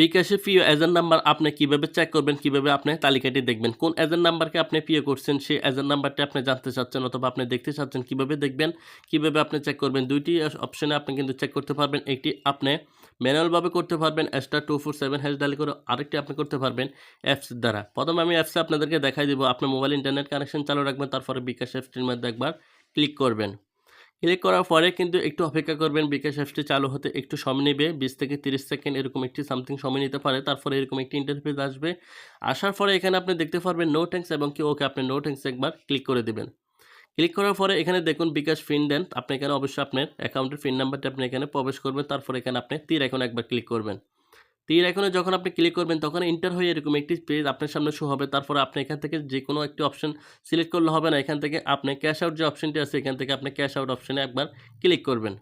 বিকাশে প্রিয় agent number আপনি কীভাবে চেক করবেন, কীভাবে আপনি তালিকাটি দেখবেন, কোন এজেন্ট নাম্বারকে আপনি প্রিয় করছেন, সেই এজেন্ট নাম্বারটি আপনি জানতে চাচ্ছেন অথবা আপনি দেখতে চাচ্ছেন, কীভাবে দেখবেন, কীভাবে আপনি চেক করবেন, দুইটি অপশনে আপনি কিন্তু চেক করতে পারবেন, একটি আপনি ম্যানুয়ালভাবে করতে পারবেন star two four seven hash dial করে আরেকটি আপনি করতে পারবেন অ্যাপস দ্বারা। প্রথমে আমি অ্যাপসে আপনাদেরকে দেখাই দিব আপনি মোবাইল ইন্টারনেট কানেকশন চালু রাখবেন, তারপরে বিকাশ অ্যাপসটির মধ্যে একবার ক্লিক করবেন। ক্লিক করার পরে কিন্তু একটু অপেক্ষা করবেন বিকাশ অ্যাপসটি চালু হতে একটু সময় নেবে। বিশ থেকে তিরিশ সেকেন্ড এরকম একটি সামথিং সময় নিতে পারে। তারপরে এরকম একটি ইন্টারফেস আসবে। আসার পরে এখানে আপনি দেখতে পারবেন নো ট্যাঙ্কস এবং কি ওকে আপনি নো ট্যাঙ্কস একবার ক্লিক করে দেবেন। ক্লিক করার পরে এখানে দেখুন বিকাশ ফিন দেন। আপনি এখানে অবশ্যই আপনার অ্যাকাউন্টের ফিন নাম্বারটি আপনি এখানে প্রবেশ করবেন। তারপরে এখানে আপনি তীর এখন একবার ক্লিক করবেন। তীর এখানে যখন আপনি ক্লিক করবেন, তখন এন্টার হয়ে এরকম একটি পেজ আপনার সামনে শো হবে। তারপরে আপনি এখান থেকে যে কোনো একটি অপশন সিলেক্ট করলে হবে না। এখান থেকে আপনি ক্যাশ আউট যে অপশনটি আছে, এখান থেকে আপনি ক্যাশ আউট অপশনে একবার ক্লিক করবেন।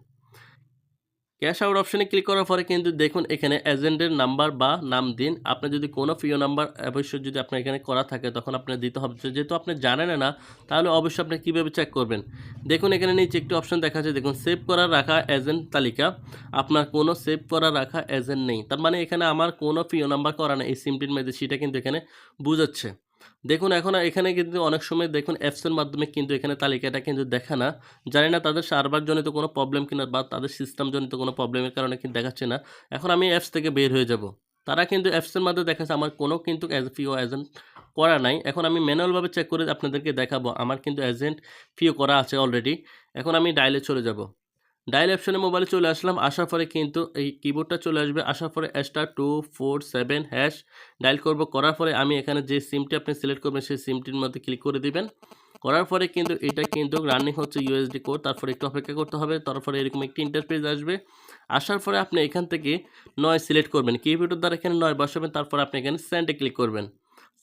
ক্যাশ আউট অপশনে ক্লিক করার পরে কিন্তু দেখুন এখানে এজেন্টের নাম্বার বা নাম দিন। আপনি যদি কোনো প্রিয় নাম্বার অবশ্যই যদি আপনার এখানে করা থাকে, তখন আপনার দিতে হবে। যেহেতু আপনি জানেন না, তাহলে অবশ্যই আপনি কীভাবে চেক করবেন? দেখুন এখানে নিচে একটি অপশন দেখা যাচ্ছে, দেখুন সেভ করা রাখা এজেন্ট তালিকা। আপনার কোনো সেভ করা রাখা এজেন্ট নেই। তার মানে এখানে আমার কোনো প্রিয় নাম্বার করা নেই। এই সিমটির মধ্যে সেটা কিন্তু এখানে বোঝাচ্ছে। দেখুন, এখন এখানে কিন্তু অনেক সময় দেখুন অ্যাপসের মাধ্যমে কিন্তু এখানে তালিকাটা কিন্তু দেখা না। জানি না তাদের সার্ভার জনিত কোনো প্রবলেম কিনা বা তাদের সিস্টেম জনিত কোনো প্রবলেমের কারণে কিন্তু দেখাচ্ছে না। এখন আমি অ্যাপস থেকে বের হয়ে যাব। তারা কিন্তু অ্যাপসের মাধ্যমে দেখাচ্ছে, আমার কোনো কিন্তু অ্যাজ ফিও এজেন্ট করা নাই। এখন আমি ম্যানুয়ালভাবে চেক করে আপনাদেরকে দেখাবো, আমার কিন্তু এজেন্ট ফিও করা আছে অলরেডি এখন আমি ডাইলে চলে যাব। ডায়াল অপশনে মোবাইলে চলে আসলাম। আসার পরে কিন্তু এই কিবোর্ডটা চলে আসবে। আসার পরে star two four seven hash dial করব। করার পরে আমি এখানে যে সিমটি আপনি সিলেক্ট করবেন, সেই সিমটির মধ্যে ক্লিক করে দিবেন। করার পরে কিন্তু এটা কিন্তু রানিং হচ্ছে ইউএসডি কোড তারপরে একটু অপেক্ষা করতে হবে। তারপরে এরকম একটি ইন্টারফেস আসবে। আসার পরে আপনি এখান থেকে নয় সিলেক্ট করবেন। কিবোর্ডের দ্বারা এখানে নয় বসাবেন। তারপর আপনি এখানে স্যান্ডে ক্লিক করবেন।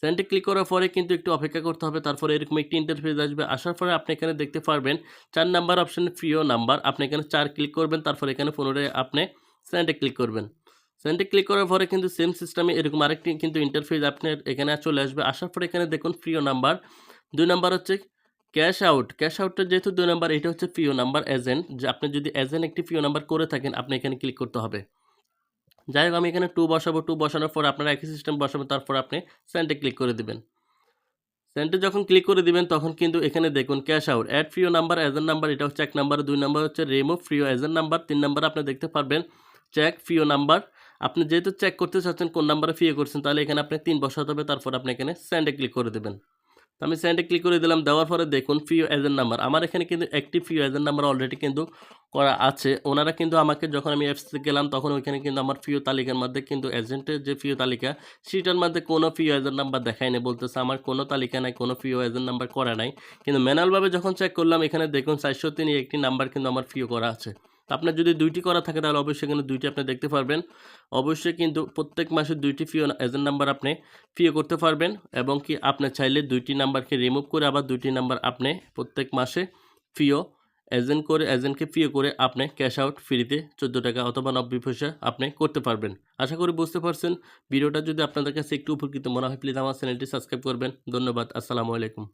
সেন্টে ক্লিক করার পরে কিন্তু একটু অপেক্ষা করতে হবে, তারপরে এরকম একটি ইন্টারফেস আসবে। আসার পরে আপনি এখানে দেখতে পারবেন চার নাম্বার অপশানে প্রিয় নাম্বার আপনি এখানে চার ক্লিক করবেন, তারপরে এখানে পুনরায় আপনি সেন্টে ক্লিক করবেন। সেন্টে ক্লিক করার পরে কিন্তু সেম সিস্টেমে এরকম আরেকটি কিন্তু ইন্টারফেস আপনার এখানে চলে আসবে। আসার পরে এখানে দেখুন প্রিয় নাম্বার দুই নাম্বার হচ্ছে ক্যাশ আউট ক্যাশ আউটটা যেহেতু দুই নাম্বার এটা হচ্ছে প্রিয় নাম্বার এজেন্ট যে আপনি যদি এজেন্ট একটি প্রিয় নাম্বার করে থাকেন, আপনি এখানে ক্লিক করতে হবে। যাই হোক আমি এখানে টু বসাবো টু বসানোর পর আপনারা একই সিস্টেম বসাবেন, তারপর আপনি সেন্টে ক্লিক করে দিবেন। সেন্টে যখন ক্লিক করে দিবেন, তখন কিন্তু এখানে দেখুন ক্যাশ আউট অ্যাড ফ্রিও নাম্বার এজেন্ট নাম্বার এটা হচ্ছে এক নাম্বার দুই নাম্বার হচ্ছে রিমুভ ফ্রিও এজেন্ট নাম্বার তিন নাম্বার আপনি দেখতে পারবেন চেক ফিও নাম্বার আপনি যেহেতু চেক করতে চাচ্ছেন, কোন নাম্বারে ফিও করছেন, তাহলে এখানে আপনি তিন বসাতে হবে, তারপর আপনি এখানে সেন্ডে ক্লিক করে দেবেন। তো আমি সেন্ডে ক্লিক করে দিলাম, দেওয়ার পরে দেখুন ফিও এজেন্ট নাম্বার আমার এখানে কিন্তু একটি ফিও এজেন্ট নাম্বার অলরেডি কিন্তু করা আছে। ওনারা কিন্তু আমাকে যখন আমি অ্যাপসে গেলাম, তখন ওইখানে কিন্তু আমার ফিও তালিকার মধ্যে কিন্তু এজেন্টের যে ফিও তালিকা, সেটার মধ্যে কোনো ফিও এজেন্ট নাম্বার দেখায় না বলতেছে আমার কোনো তালিকা নাই, কোনো ফিও এজেন্ট নাম্বার করা নাই। কিন্তু ম্যানুয়ালভাবে যখন চেক করলাম, এখানে দেখুন চারশো তিন একটি নাম্বার কিন্তু আমার ফিও করা আছে। তো আপনার যদি দুইটি করা থাকে তাহলে অবশ্যই কিন্তু দুইটি আপনি দেখতে পারবেন। অবশ্যই কিন্তু প্রত্যেক মাসে দুইটি ফিও এজেন্ট নাম্বার আপনি ফিও করতে পারবেন এবং কি আপনি চাইলে দুইটি নাম্বারকে রিমুভ করে আবার দুইটি নাম্বার আপনি প্রত্যেক মাসে ফিও এজেন্ট করে এজেন্টকে ফিও করে আপনি ক্যাশ আউট ফ্রিতে চোদ্দ টাকা অথবা নব্বই পয়সা আপনি করতে পারবেন। আশা করি বুঝতে পারছেন। ভিডিওটা যদি আপনাদের কাছে একটু উপকৃত মনে হয় প্লিজ আমার চ্যানেলটি সাবস্ক্রাইব করবেন। ধন্যবাদ। আসসালামু আলাইকুম।